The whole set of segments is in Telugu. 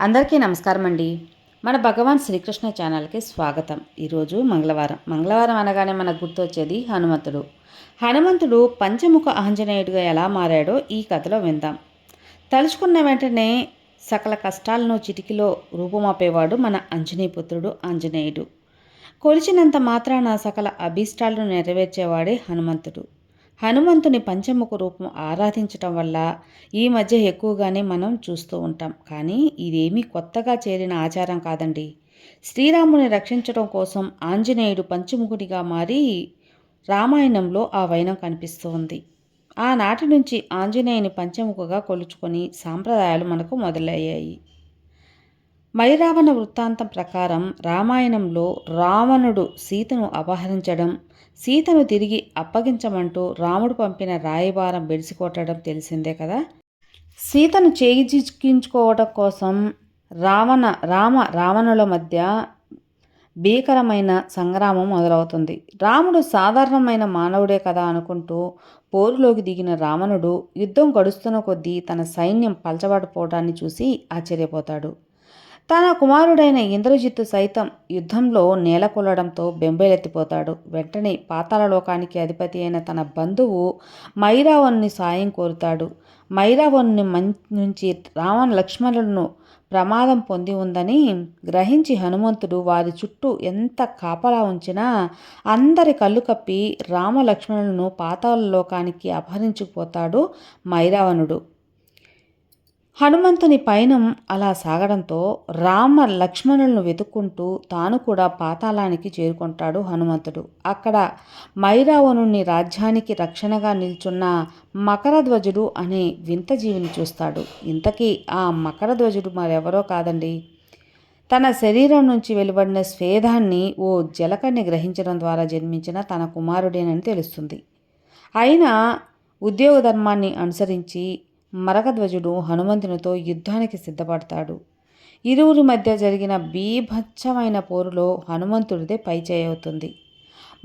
అందరికీ నమస్కారం అండి మన భగవాన్ శ్రీకృష్ణ ఛానల్కి స్వాగతం. ఈరోజు మంగళవారం. మంగళవారం అనగానే మనకు గుర్తొచ్చేది హనుమంతుడు. హనుమంతుడు పంచముఖ ఆంజనేయుడిగా ఎలా మారాడో ఈ కథలో విందాం. తలుచుకున్న వెంటనే సకల కష్టాలను చిటికిలో రూపుమాపేవాడు మన అంజనీపుత్రుడు ఆంజనేయుడు. కొలిచినంత మాత్రాన సకల అభీష్టాలను నెరవేర్చేవాడే హనుమంతుడు. హనుమంతుని పంచముఖ రూపం ఆరాధించటం వల్ల ఈ మధ్య ఎక్కువగానే మనం చూస్తూ ఉంటాం. కానీ ఇదేమీ కొత్తగా చేరిన ఆచారం కాదండి. శ్రీరాముని రక్షించడం కోసం ఆంజనేయుడు పంచముఖుడిగా మారి రామాయణంలో ఆ వైనం కనిపిస్తూ ఉంది. ఆనాటి నుంచి ఆంజనేయుని పంచముఖగా కొలుచుకొని సాంప్రదాయాలు మనకు మొదలయ్యాయి. మైరావణ వృత్తాంతం ప్రకారం రామాయణంలో రావణుడు సీతను అపహరించడం సీతను తిరిగి అప్పగించమంటూ రాముడు పంపిన రాయబారం బెడిసికొట్టడం తెలిసిందే కదా? సీతను చేయిచిక్కించుకోవడం కోసం రావణ రామ రావణుల మధ్య భీకరమైన సంగ్రామం మొదలవుతుంది. రాముడు సాధారణమైన మానవుడే కదా అనుకుంటూ పోరులోకి దిగిన రావణుడు యుద్ధం గడుస్తున్న కొద్దీ తన సైన్యం పలచబడిపోవడాన్ని చూసి ఆశ్చర్యపోతాడు. తన కుమారుడైన ఇంద్రజిత్తు సైతం యుద్ధంలో నేలకొల్లడంతో బెంబేలెత్తిపోతాడు. వెంటనే పాతాళలోకానికి అధిపతి అయిన తన బంధువు మైరావణ్ణి సాయం కోరుతాడు. మైరావణ్ణి మం నుంచి రావణ లక్ష్మణులను ప్రమాదం పొంది ఉందని గ్రహించి హనుమంతుడు వారి చుట్టూ ఎంత కాపలా ఉంచినా అందరి కళ్ళు కప్పి రామ లక్ష్మణులను పాతాళ లోకానికి అపహరించుకుపోతాడు మైరావణుడు. హనుమంతుని పయనం అలా సాగడంతో రామ లక్ష్మణులను వెతుక్కుంటూ తాను కూడా పాతాళానికి చేరుకుంటాడు హనుమంతుడు. అక్కడ మైరావణుని రాజ్యానికి రక్షణగా నిల్చున్న మకరధ్వజుడు అనే వింత జీవిని చూస్తాడు. ఇంతకీ ఆ మకరధ్వజుడు మరెవరో కాదండి? తన శరీరం నుంచి వెలువడిన స్వేదాన్ని ఓ జలకని గ్రహించడం ద్వారా జన్మించిన తన కుమారుడేనని తెలుస్తుంది. అయినా ఉద్యోగ ధర్మాన్ని అనుసరించి మరకధ్వజుడు హనుమంతునితో యుద్ధానికి సిద్ధపడతాడు. ఇరువురి మధ్య జరిగిన బీభత్సమైన పోరులో హనుమంతుడిదే పైచేయవుతుంది.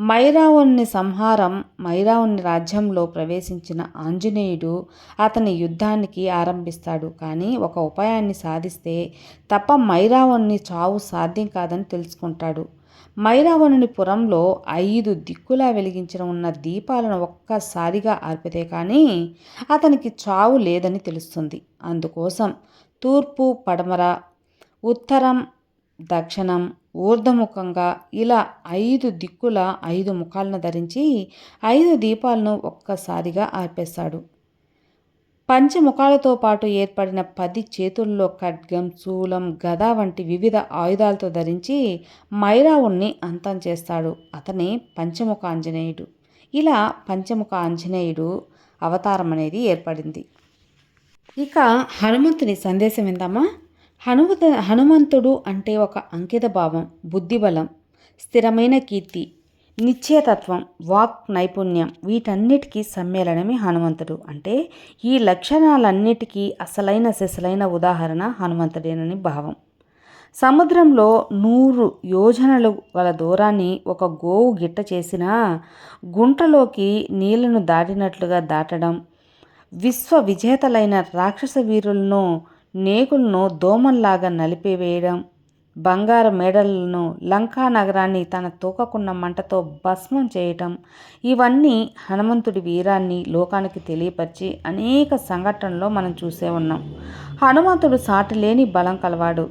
మైరావుని సంహారం మైరావుని రాజ్యంలో ప్రవేశించిన ఆంజనేయుడు అతని యుద్ధానికి ఆరంభిస్తాడు. కానీ ఒక ఉపాయాన్ని సాధిస్తే తప్ప మైరావుని చావు సాధ్యం కాదని తెలుసుకుంటాడు. మైరావణుని పురంలో ఐదు దిక్కులా వెలిగించిన ఉన్న దీపాలను ఒక్కసారిగా ఆర్పితే కానీ అతనికి చావు లేదని తెలుస్తుంది. అందుకోసం తూర్పు పడమర ఉత్తరం దక్షిణం ఊర్ధముఖంగా ఇలా ఐదు దిక్కుల ఐదు ముఖాలను ధరించి ఐదు దీపాలను ఒక్కసారిగా ఆర్పేశాడు. పంచముఖాలతో పాటు ఏర్పడిన పది చేతుల్లో ఖడ్గం శూలం గద వంటి వివిధ ఆయుధాలతో ధరించి మైరావుణ్ణి అంతం చేస్తాడు. అతనే పంచముఖ ఆంజనేయుడు ఇలా పంచముఖ ఆంజనేయుడు అవతారం అనేది ఏర్పడింది. ఇక హనుమంతుని సందేశం ఏందమ్మా హనుమత హనుమంతుడు అంటే ఒక అంకిత భావం బుద్ధిబలం స్థిరమైన కీర్తి నిశ్చయతత్వం వాక్ నైపుణ్యం వీటన్నిటికీ సమ్మేళనమే హనుమంతుడు. అంటే ఈ లక్షణాలన్నిటికీ అసలైన సెసలైన ఉదాహరణ హనుమంతుడేనని భావం. సముద్రంలో నూరు యోజనలు గల దూరాన్ని ఒక గోవు గిట్ట చేసిన గుంటలోకి నీళ్ళను దాటినట్లుగా దాటడం విశ్వ విజేతలైన రాక్షస వీరులను నేకులను దోమల్లాగా నలిపివేయడం బంగారు మేడలను లంకా నగరాన్ని తన తూకకున్న మంటతో భస్మం చేయటం ఇవన్నీ హనుమంతుడి వీరాన్ని లోకానికి తెలియపరిచి అనేక సంఘటనలో మనం చూసే ఉన్నాం. హనుమంతుడు సాటిలేని బలం కలవాడు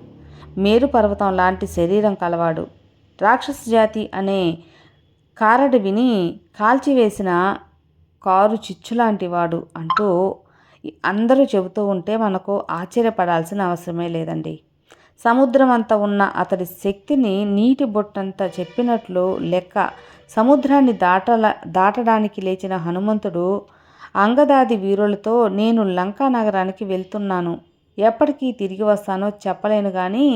మేరు పర్వతం లాంటి శరీరం కలవాడు. రాక్షస జాతి అనే కారడి విని కాల్చివేసిన కారు చిచ్చు వాడు అంటూ అందరూ చెబుతూ ఉంటే మనకు ఆశ్చర్యపడాల్సిన అవసరమే లేదండి. సముద్రం అంత ఉన్న అతడి శక్తిని నీటి బొట్టంత చెప్పినట్లు లెక్క సముద్రాన్ని దాటల దాటడానికి లేచిన హనుమంతుడు అంగదాది వీరులతో నేను లంకా నగరానికి వెళ్తున్నాను. ఎప్పటికీ తిరిగి వస్తానో చెప్పలేను కానీ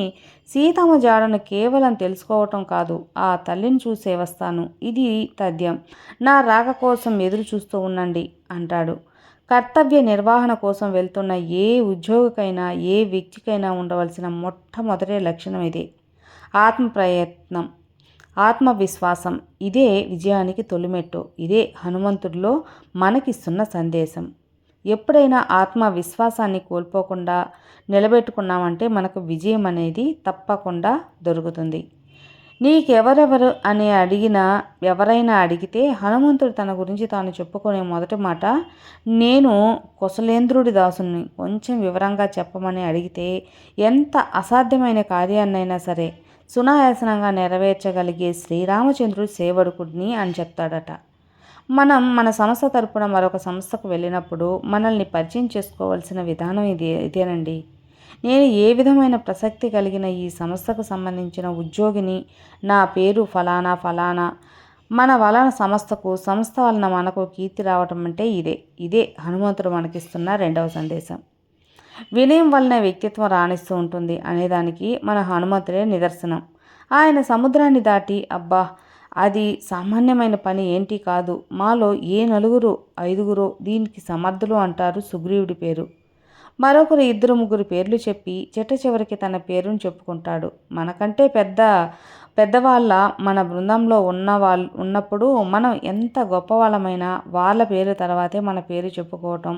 సీతమ్మ జాడను కేవలం తెలుసుకోవటం కాదు. ఆ తల్లిని చూసే వస్తాను. ఇది తథ్యం. నా రాక కోసం ఎదురు చూస్తూ ఉండండి అంటాడు. కర్తవ్య నిర్వహణ కోసం వెళ్తున్న ఏ ఉద్యోగికైనా ఏ వ్యక్తికైనా ఉండవలసిన మొట్టమొదటి లక్షణం ఇదే. ఆత్మ ప్రయత్నం ఆత్మవిశ్వాసం. ఇదే విజయానికి తొలిమెట్టు. ఇదే హనుమంతుడిలో మనకిస్తున్న సందేశం. ఎప్పుడైనా ఆత్మవిశ్వాసాన్ని కోల్పోకుండా నిలబెట్టుకున్నామంటే మనకు విజయం అనేది తప్పకుండా దొరుకుతుంది. నీకెవరెవరు అని అడిగిన ఎవరైనా అడిగితే హనుమంతుడు తన గురించి తాను చెప్పుకునే మొదటి మాట నేను కుశలేంద్రుడి దాసుని కొంచెం వివరంగా చెప్పమని అడిగితే ఎంత అసాధ్యమైన కార్యాన్నైనా సరే సునాయాసనంగా నెరవేర్చగలిగే శ్రీరామచంద్రుడు సేవడుకుడిని అని చెప్తాడట. మనం మన సంస్థ తరపున మరొక సంస్థకు వెళ్ళినప్పుడు మనల్ని పరిచయం చేసుకోవాల్సిన విధానం ఇది ఇదేనండి. నేను ఏ విధమైన ప్రసక్తి కలిగిన ఈ సంస్థకు సంబంధించిన ఉద్యోగిని? నా పేరు ఫలానా ఫలానా. మన వలన సంస్థకు సంస్థ వలన మనకు కీర్తి రావటం అంటే ఇదే. ఇదే హనుమంతుడు మనకిస్తున్న రెండవ సందేశం. వినయం వలన వ్యక్తిత్వం రాణిస్తూ ఉంటుంది అనేదానికి మన హనుమంతుడే నిదర్శనం. ఆయన సముద్రాన్ని దాటి అబ్బా అది సామాన్యమైన పని ఏంటి కాదు. మాలో ఏ నలుగురు ఐదుగురు దీనికి సమర్థులు అంటారు సుగ్రీవుడి పేరు. మరొకరు ఇద్దరు ముగ్గురు పేర్లు చెప్పి చిట్ట చివరికి తన పేరును చెప్పుకుంటాడు. మనకంటే పెద్ద పెద్దవాళ్ళ మన బృందంలో ఉన్న వాళ్ళు ఉన్నప్పుడు మనం ఎంత గొప్పవాళ్ళమైనా వాళ్ళ పేరు తర్వాతే మన పేరు చెప్పుకోవటం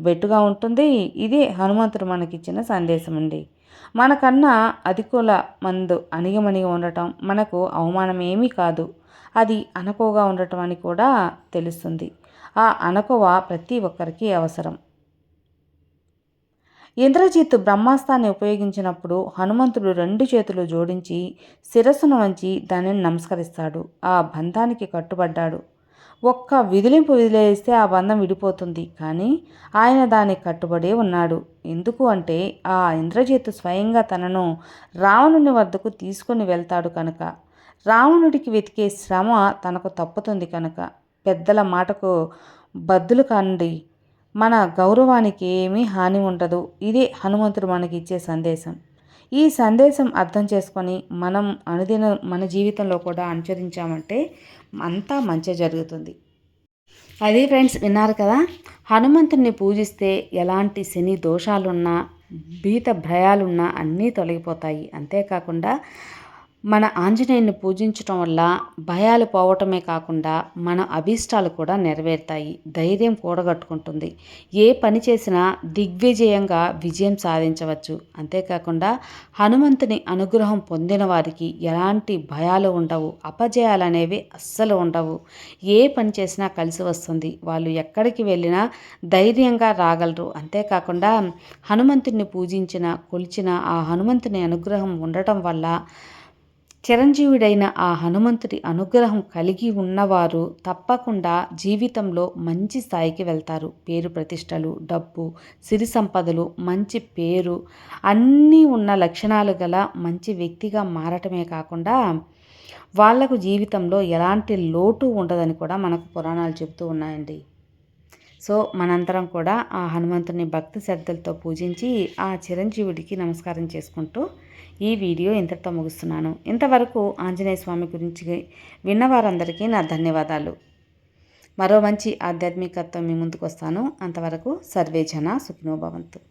బెట్టుగా ఉంటుంది. ఇదే హనుమంతుడు మనకిచ్చిన సందేశం అండి మనకన్నా అధికుల మందు అణిగమణిగి ఉండటం మనకు అవమానం ఏమీ కాదు. అది అనకోగా ఉండటం అని కూడా తెలుస్తుంది. ఆ అనకువ ప్రతి ఒక్కరికి అవసరం. ఇంద్రజిత్ బ్రహ్మాస్త్రాన్ని ఉపయోగించినప్పుడు హనుమంతుడు రెండు చేతులు జోడించి శిరస్సును వంచి దానిని నమస్కరిస్తాడు. ఆ బంధానికి కట్టుబడ్డాడు. ఒక్క విదిలింపు విదిలేస్తే ఆ బంధం విడిపోతుంది. కానీ ఆయన దానికి కట్టుబడే ఉన్నాడు. ఎందుకు అంటే ఆ ఇంద్రజిత్ స్వయంగా తనను రావణుని వద్దకు తీసుకుని వెళ్తాడు కనుక. రావణుడికి వెతికే శ్రమ తనకు తప్పుతుంది కనుక. పెద్దల మాటకు బద్దులు కానండి. మన గౌరవానికి ఏమీ హాని ఉండదు. ఇదే హనుమంతుడు మనకి ఇచ్చే సందేశం. ఈ సందేశం అర్థం చేసుకొని మనం అనుదిన మన జీవితంలో కూడా అనుసరించామంటే అంతా మంచి జరుగుతుంది. అది ఫ్రెండ్స్ విన్నారు కదా? హనుమంతుడిని పూజిస్తే ఎలాంటి శని దోషాలున్నా భీత భయాలున్నా అన్నీ తొలగిపోతాయి. అంతేకాకుండా మన ఆంజనేయుని పూజించటం వల్ల భయాలు పోవటమే కాకుండా మన అభీష్టాలు కూడా నెరవేరుతాయి. ధైర్యం కూడగట్టుకుంటుంది. ఏ పని చేసినా దిగ్విజయంగా విజయం సాధించవచ్చు. అంతేకాకుండా హనుమంతుని అనుగ్రహం పొందిన వారికి ఎలాంటి భయాలు ఉండవు. అపజయాలు అనేవి అస్సలు ఉండవు. ఏ పని చేసినా కలిసి వస్తుంది. వాళ్ళు ఎక్కడికి వెళ్ళినా ధైర్యంగా రాగలరు. అంతేకాకుండా హనుమంతుడిని పూజించిన కొలిచిన ఆ హనుమంతుని అనుగ్రహం ఉండటం వల్ల చిరంజీవుడైన ఆ హనుమంతుడి అనుగ్రహం కలిగి ఉన్నవారు తప్పకుండా జీవితంలో మంచి స్థాయికి వెళ్తారు. పేరు ప్రతిష్టలు డబ్బు సిరి సంపదలు మంచి పేరు అన్నీ ఉన్న లక్షణాలు గల మంచి వ్యక్తిగా మారటమే కాకుండా వాళ్ళకు జీవితంలో ఎలాంటి లోటు ఉండదని కూడా మనకు పురాణాలు చెబుతూ ఉన్నాయండి. సో మనందరం కూడా ఆ హనుమంతుని భక్తి శ్రద్ధలతో పూజించి ఆ చిరంజీవుడికి నమస్కారం చేసుకుంటూ ఈ వీడియో ఇంతటితో ముగిస్తున్నాను. ఇంతవరకు ఆంజనేయ స్వామి గురించి విన్నవారందరికీ నా ధన్యవాదాలు. మరో మంచి ఆధ్యాత్మికత్వం మీ ముందుకు వస్తాను అంతవరకు సర్వే జన సుఖినోభవంతు